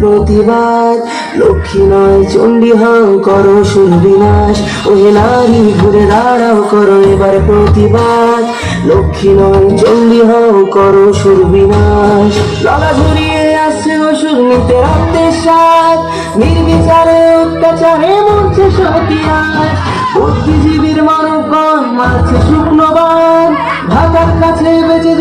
প্রতিবাদ। লক্ষ্মী নয় চণ্ডী হও করো সুরবিনাশ ওহে নারী ঘুরে দাঁড়াও করো এবার প্রতিবাদ। লক্ষ্মী নয় চণ্ডী হও করো সুরবিনাশ গলা ঝুরিয়ে আসছে অসুর নিতে রক্তের সাথ নির্বিচারে অত্যাচারে মরছে বুদ্ধিজীবীর মানবগণ মারছে শুক্লবান ঢাকার কাছে বেঁচে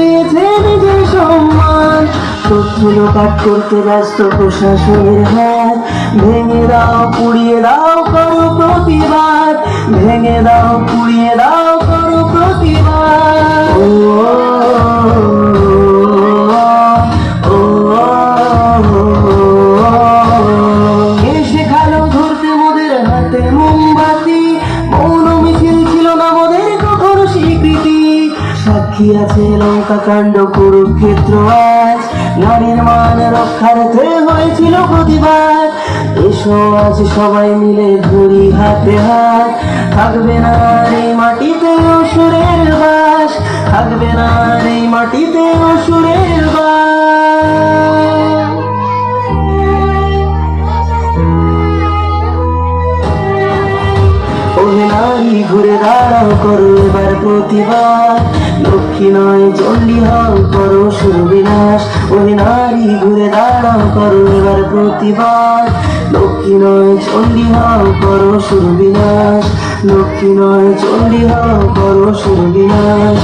লোপাট করতে ব্যস্ত প্রশাসনের হাত। ভেঙে দাও, পুড়িয়ে দাও, করো প্রতিবাদ। ভেঙে দাও, পুড়িয়ে দাও আছে লঙ্কা কাণ্ড কুরুক্ষেত্র আজ নারীর মান রক্ষার্থে হয়েছিল প্রতিবাদ। এসো আজ সবাই মিলে ধরি হাতে হাত। থাকবে না এই মাটিতে অসুরের বাস। থাকবে না এই মাটিতে অসুরের বাস। ঘুরে দাঁড়াও করো এবার প্রতিবাদ। লক্ষ্মী নয় চণ্ডী হও করো সুবিনাশ। ওই নারী ঘুরে দাঁড়াও করো এবার প্রতিবাদ। নয় চণ্ডী হও করো সুবিনাশ। লক্ষ্মী নয় চণ্ডী হও করো সুবিনাশ।